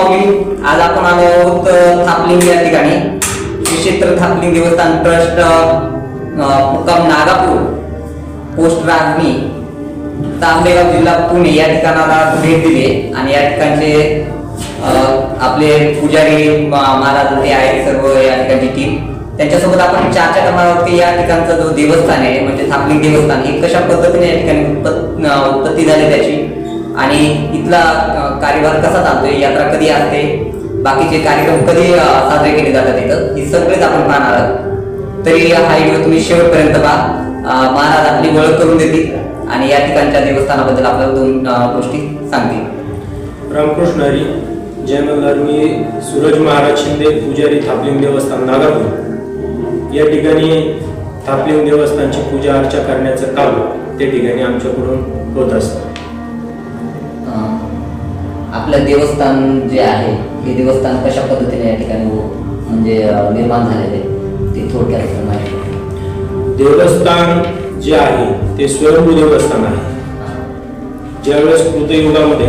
माऊली आज आपण आलो आहोत थापलिंग या ठिकाणी. श्री क्षेत्र थापलिंग देवस्थान ट्रस्ट मुक्काम नागापूर पोस्ट राजनी तांबेगाव जिल्हा पुणे या ठिकाणाला भेट दिली. आणि या ठिकाणचे आपले पुजारी महाराज ते आहेत सर्व या ठिकाणची टीम त्यांच्यासोबत आपण चर्चा करणार आहोत की या ठिकाणचा जो देवस्थान आहे म्हणजे थापलिंग देवस्थान हे कशा पद्धतीने या ठिकाणी उत्पत्ती झाली त्याची? आणि इथला कार्यभार कसा चालतोय? यात्रा कधी असते? बाकीचे कार्यक्रम कधी साजरे केले जातात इथं? हे सगळेच आपण पाहणार आहोत. तरी हा व्हिडिओ तुम्ही शेवटपर्यंत पहा. महाराज आपली ओळख करून देतील आणि या ठिकाणच्या देवस्थानाबद्दल आपल्याला दोन गोष्टी सांगतील. रामकृष्ण हरी जय मल्हार मी सूरज महाराज शिंदे पुजारी थापलिंग देवस्थान नागापूर. या ठिकाणी थापलिंग देवस्थानची पूजा अर्चा करण्याचं काम त्या ठिकाणी आमच्याकडून होत असतं. आपलं देवस्थान जे आहे हे देवस्थान कशा पद्धतीने या ठिकाणी हो- म्हणजे निर्माण झालेले ते थोडक्यात माहिती. देवस्थान जे आहे ते स्वयंभू देवस्थान आहे ज्यावेळेस कृतयुगामध्ये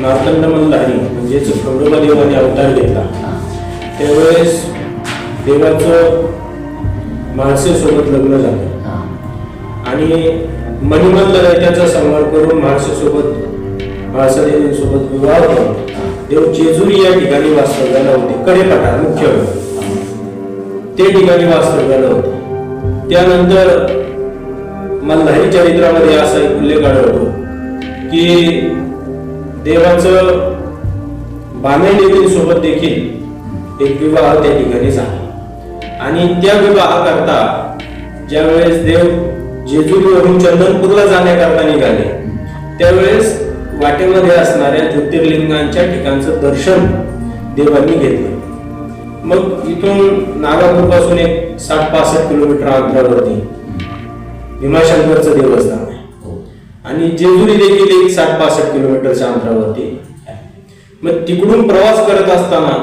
मार्तंड मल्हारी म्हणजेच खंडोबा देवाने अवतार घेतला. त्यावेळेस देवाचं माणसेसोबत लग्न झालं. आणि मणिमंद दैत्याचा संहार करून महाराष्ट्रासोबत महाराष्ट्रासोबत विवाह केला देव जेजुरी या ठिकाणी वास्तव्याला होते. कडेपठार मुख्य ते ठिकाणी वास्तव्याला होते. त्यानंतर मल्हारी चरित्रामध्ये असा एक उल्लेख आढळतो की देवाचं बाणे सोबत देखील एक विवाह त्या ठिकाणी झाला. आणि त्या विवाहाकरता ज्यावेळेस देव जेजुरीवरून चंदनपूरला जाण्याकरता निघाले त्यावेळेस वाटेमध्ये असणाऱ्या ज्योतिर्लिंगांच्या ठिकाणचं दर्शन देवांनी घेतलं. मग इथून नागापूरपासून एक साठ पासष्ट किलोमीटर अंतरावरती भीमाशंकरचं देवस्थान आहे. आणि जेजुरी देखील एक साठ पासष्ट किलोमीटरच्या अंतरावरती मग तिकडून प्रवास करत असताना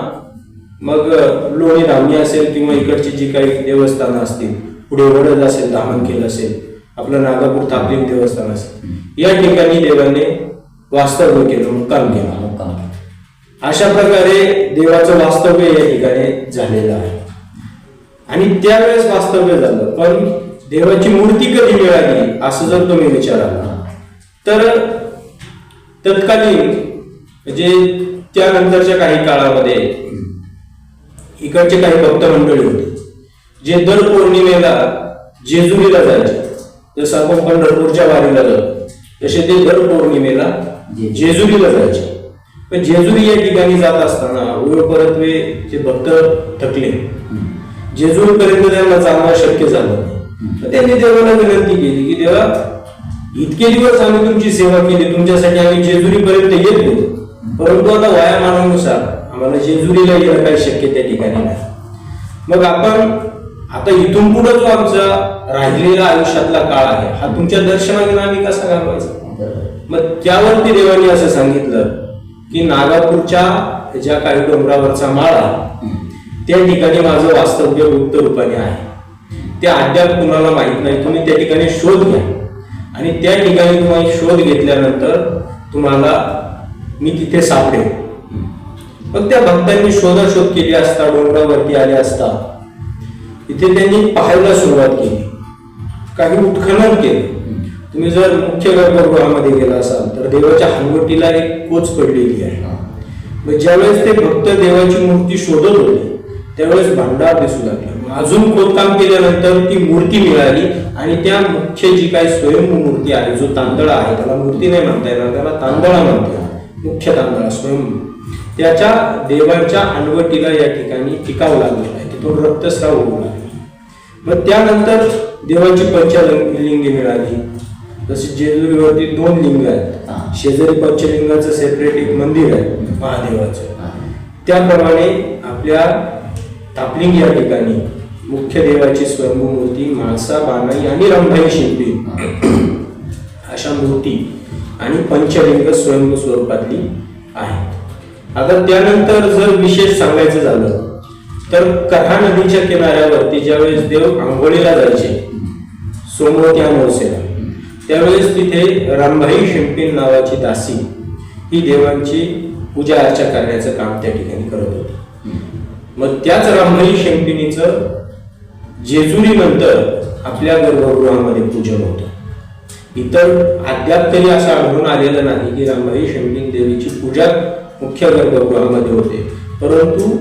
मग लोणी धामणी असेल किंवा इकडची जी काही देवस्थानं असतील पुढे वडद असेल धामणखेल असेल आपलं नागापूर तापलिंग देवस्थान असेल या ठिकाणी देवाने वास्तव्य केलं मुक्काम केला मुक्काम. अशा प्रकारे देवाचं वास्तव्य या ठिकाणी झालेलं आहे आणि त्यावेळेस वास्तव्य झालं पण देवाची मूर्ती कधी मिळाली असं जर तुम्ही विचाराल तर तत्कालीन म्हणजे त्यानंतरच्या काही काळामध्ये इकडचे काही भक्त मंडळी होते जे दर पौर्णिमेला जेजुरीला जायचे जसं आपण पंढरपूरच्या वारीला जातो तसे ते दर पौर्णिमेला जेजुरीला जायचे. पण जेजुरी या ठिकाणी जात असताना उयो परतवे जे भक्त थकले. जेजुरीपर्यंत त्यांना जाणं शक्य झालं नाही. त्यांनी देवाला विनंती केली की देवा इतके दिवस आम्ही तुमची सेवा केली तुमच्यासाठी आम्ही जेजुरीपर्यंत येत होतो. परंतु आता वयामानानुसार आम्हाला जेजुरीला येणं काही शक्य त्या ठिकाणी नाही. मग आपण आता इथून पुढे जो आमचा राहिलेला आयुष्यातला काळ आहे हा तुमच्या दर्शनाने आम्ही कसा घालवायचा. मग त्यावरती देवानी असं सांगितलं की नागापूरच्या ज्या काही डोंगरावरचा माळा त्या ठिकाणी माझं वास्तव्य गुप्त रूपाने आहे. ते अद्याप कुणाला माहीत नाही. तुम्ही त्या ठिकाणी शोध घ्या. आणि त्या ठिकाणी तुम्हाला शोध घेतल्यानंतर तुम्हाला मी तिथे सापडेल मग त्या भक्तांनी शोधाशोध केली असता डोंगरावरती आले असता इथे त्यांनी पाहायला सुरुवात केली. काही उत्खनन केले. तुम्ही जर मुख्य गर्भगृहामध्ये गेला असाल तर देवाच्या हनवटीला एक कोच पडलेली आहे. मग ज्यावेळेस ते भक्त देवाची मूर्ती शोधत होते त्यावेळेस भांडार दिसू लागला. अजून खोदकाम केल्यानंतर ती मूर्ती मिळाली आणि त्या मुख्य जी काही स्वयंभू मूर्ती आहे जो तांदळा आहे त्याला मूर्ती नाही म्हणता येणार त्याला तांदळा म्हणतात. मुख्य तांदळा स्वयंभू त्याच्या देवाच्या हनवटीला या ठिकाणी टिकावं लागलेलं तिथून रक्तस्राव होऊ लागला. मग त्यानंतर देवाची पंचलिंगी मिळाली. जसे जेजुरीवरती दोन लिंग. आहेत. शेजारी पंचलिंगाचं सेपरेट एक मंदिर आहे महादेवाचं. त्याप्रमाणे आपल्या तापलिंग या ठिकाणी मुख्य देवाची स्वयंभू मूर्ती माळसा बानाई आणि रंभाई शिल्पी अशा मूर्ती आणि पंचलिंग स्वयंभू स्वरूपातली आहेत. आता त्यानंतर जर विशेष सांगायचं झालं तर कऱ्हा नदीच्या किनाऱ्यावरती ज्यावेळेस देव आंघोळीला जायचे सोमवती अमावस्येला त्यावेळेस तिथे रामभाई शिंपीन नावाची दासी ही देवांची पूजा अर्चा करण्याचं काम त्या ठिकाणी करत होते. मग त्याच रामभाई शेंपिनीचं जेजुरी नंतर आपल्या गर्भगृहामध्ये पूजन होतं. इतर अद्याप तरी असं आढळून आलेलं नाही की रामभाई शिंपिन देवीची पूजा मुख्य गर्भगृहामध्ये होते. परंतु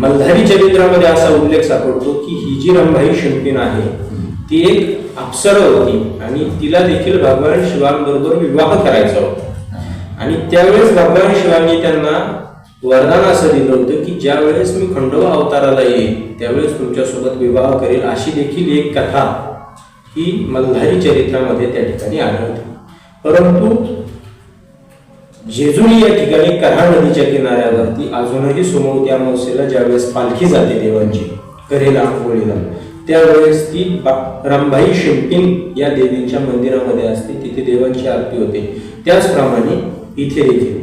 मल्हारी चरित्रामध्ये असा उल्लेख सापडतो की ही जी रंभाई शिंपीन आहे ती एक अप्सरा होती आणि तिला देखील भगवान शिवांबरोबर विवाह करायचा होता. आणि त्यावेळेस भगवान शिवांनी त्यांना वरदान असं दिलं होतं की ज्या वेळेस मी खंडोबा अवताराला येईल त्यावेळेस तुमच्यासोबत विवाह करेल अशी देखील एक कथा ही मल्हारी चरित्रामध्ये त्या ठिकाणी आढळते. परंतु जेजुरी या ठिकाणी कऱ्हा नदीच्या किनाऱ्यावरती अजूनही सोमवती अमावस्येला ज्यावेळेस पालखी जाते देवांची करेला होळीला. त्यावेळेस ती रामबाई शिंपिंग या देवींच्या मंदिरामध्ये असते तिथे देवांची आरती होते. त्याचप्रमाणे इथे देखील.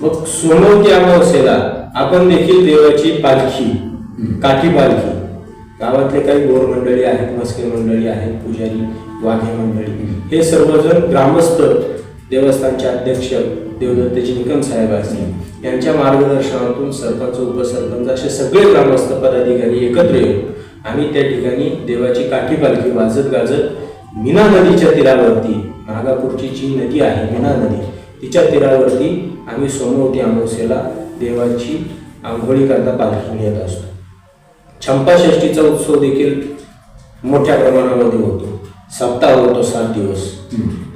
मग सोमवती अमावस्येला आपण देखील देवाची पालखी काठी पालखी गावातले काही गोर मंडळी आहेत मस्के मंडळी आहेत पुजारी वाघे मंडळी हे सर्वजण ग्रामस्थ देवस्थानचे अध्यक्ष देवदत्तजी निकम साहेब असतील. यांच्या मार्गदर्शनातून सरपंच उपसरपंच असे सगळे ग्रामस्थ पदाधिकारी एकत्र येऊन आम्ही त्या ठिकाणी देवाची काठी पालखी वाजत गाजत मीना नदीच्या तीरावरती नागापूरची जी नदी आहे मीना नदी तिच्या तीरावरती आम्ही सोमवती अमावस्येला देवाची आंघोळी करता पालखी येत असतो. छंपाषष्टीचा उत्सव देखील मोठ्या प्रमाणामध्ये होतो. सप्ताह होतो सात दिवस.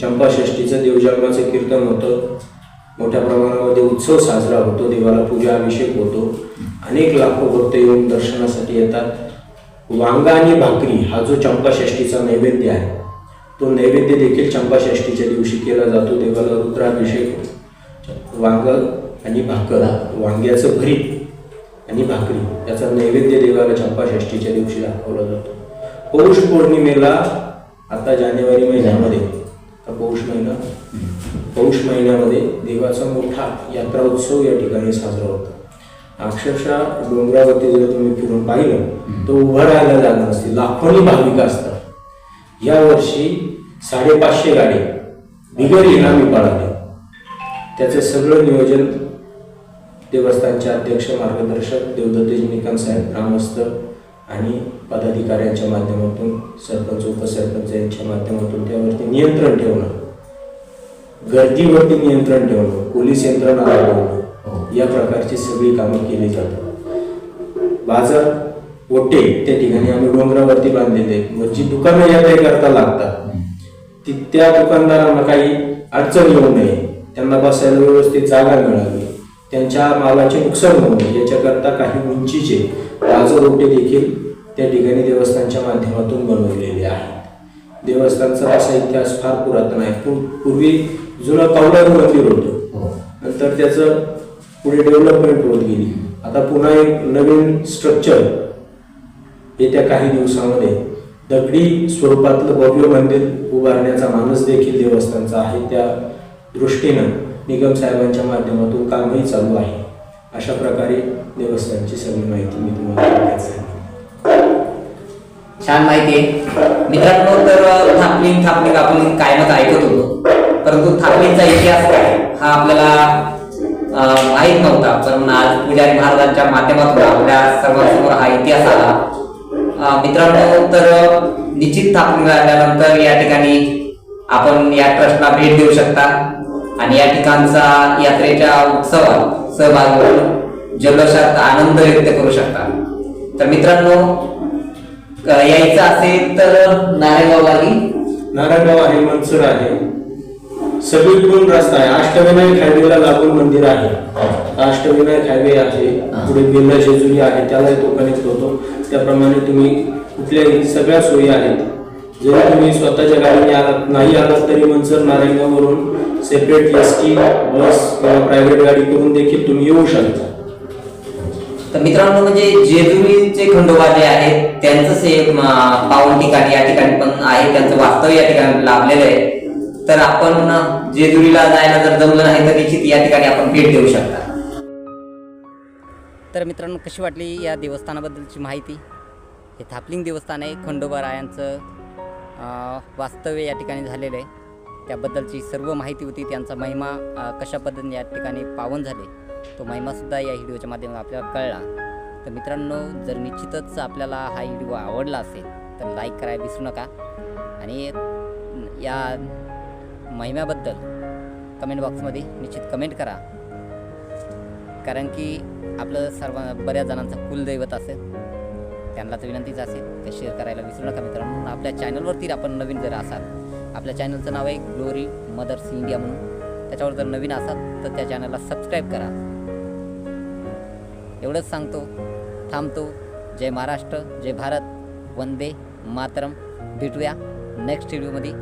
चंपाषष्ठीचं देवजन्माचं कीर्तन होतं. मोठ्या प्रमाणामध्ये उत्सव साजरा होतो देवाला पूजा अभिषेक होतो. अनेक लाखो भक्त येऊन दर्शनासाठी येतात. वांगा आणि भाकरी हा जो चंपाषष्ठीचा नैवेद्य आहे तो नैवेद्य देखील चंपाषष्ठीच्या दिवशी केला जातो. देवाला रुद्राभिषेक होतो वांग आणि भाकर वांग्याचं भरीत आणि भाकरी याचा नैवेद्य देवाला चंपाषष्ठीच्या दिवशी दाखवला जातो. पौष पौर्णिमेला आता जानेवारी महिन्यामध्ये पौष महिना. पौष महिन्यामध्ये देवाचा मोठा यात्रा उत्सव या ठिकाणी साजरा होतो. अक्षरशः डोंगरावरती जर तुम्ही फिरून पाहिलं तर उभं राहायला जागा नसते. लाखोनी भाविक असतात. या वर्षी साडेपाचशे गाडी बिगर इनामी पळाले त्याचं सगळं नियोजन देवस्थानचे अध्यक्ष मार्गदर्शक देवदत्तेजी निकम साहेब ग्रामस्थ आणि पदाधिकाऱ्यांच्या माध्यमातून सरपंच उपसरपंच यांच्या माध्यमातून त्यावरती नियंत्रण ठेवणं. गर्दीवरती नियंत्रण ठेवणं पोलीस यंत्रणा लावणं या प्रकारची सगळी कामं केली जातात. बाजार ओटे त्या ठिकाणी आम्ही डोंगरावरती बांधलेले आहेत. मग जी दुकानं या काही करता लागतात. ती त्या दुकानदारांना काही अडचण येऊ नये. त्यांना बसायला व्यवस्थित जागा मिळावी. त्यांच्या मालाचे नुकसान होऊ नये याच्याकरता काही उंचीचे ओटे देखील त्या ठिकाणी देवस्थानच्या माध्यमातून बनवलेले आहेत. देवस्थानचा असा इतिहास फार पुरातन आहे. पूर- पूर्वी जुनं कौलारू मंदिर होतं. नंतर त्याचं पुढे डेव्हलपमेंट होत गेली. आता पुन्हा एक नवीन स्ट्रक्चर येत्या काही दिवसामध्ये दगडी स्वरूपातलं भव्य मंदिर उभारण्याचा मानस देखील देवस्थानचा आहे त्या दृष्टीनं. निगम साहेबांच्या माध्यमातून कामही चालू आहे. अशा प्रकारे देवस्थानची सगळी माहिती मी तुम्हाला छान माहिती आहे. मित्रांनो तर थापलिंग थापलिंग आपण कायमच ऐकत होतो. परंतु थापलिंगचा इतिहास काय? हा आपल्याला माहीत माहीत नव्हता. पण आज पुजारी महाराजांच्या माध्यमातून आपल्या सर्वांसमोर हा इतिहास आला. मित्रांनो तर निश्चित थापलिंग आल्यानंतर या ठिकाणी आपण या ट्रस्टला भेट देऊ शकता. आणि या ठिकाणचा यात्रेच्या उत्सवात सहभागी होऊन जल्लोषात आनंद व्यक्त करू शकता. तर मित्रांनो यायचं असेल तर नारेगाववाली नारायणगाव आहे मनसर आहे. सगळीकडून रस्ता आहे. अष्टविनायक हायवेला लागून मंदिर आहे. अष्टविनायक हायवे आहे. पुढे बिर्ला जेजुरी आहे. त्यालाही तो कनेक्ट होतो. त्याप्रमाणे तुम्ही कुठल्याही सगळ्या सोयी आहेत. जरी तुम्ही स्वतःच्या गाडीने आलात नाही आलात तरी मनसर नारायणगाववरून सेपरेट एस टी बस किंवा प्रायव्हेट गाडी करून देखील तुम्ही येऊ शकता. तर मित्रांनो म्हणजे जेजुरीचे खंडोबा जे आहेत त्यांचंच एक म, पावन ठिकाण या ठिकाणी पण आहे त्यांचं वास्तव या ठिकाणी लाभलेलं आहे. तर आपण जेजुरीला जायला जर जमलं नाही तर निश्चित या ठिकाणी आपण भेट देऊ शकता. तर मित्रांनो कशी वाटली या देवस्थानाबद्दलची माहिती? हे थापलिंग देवस्थान आहे खंडोबा रायांचं वास्तव्य या ठिकाणी झालेलं आहे. त्याबद्दलची सर्व माहिती होती. त्यांचा महिमा कशा पद्धतीने या ठिकाणी पावन झाले तो महिमासुद्धा या व्हिडिओच्या माध्यमातून आपल्याला कळला. तर मित्रांनो जर निश्चितच आपल्याला हा व्हिडिओ आवडला असेल तर लाईक करायला विसरू नका. आणि या महिम्याबद्दल कमेंट बॉक्समध्ये निश्चित कमेंट करा. कारण की आपलं सर्व बऱ्याच जणांचं कुलदैवत असेल. त्यांना तर विनंतीच असेल ते शेअर करायला विसरू नका मित्रांनो. आपल्या चॅनलवरती आपण नवीन जर असाल आपल्या चॅनलचं नाव आहे ग्लोरी मदर्स इंडिया म्हणून. त्याच्यावर जर नवीन असाल तर त्या चॅनलला सबस्क्राईब करा. एवढंच सांगतो थांबतो. जय महाराष्ट्र जय भारत. वंदे मातरम. भेटूया नेक्स्ट व्हिडिओमध्ये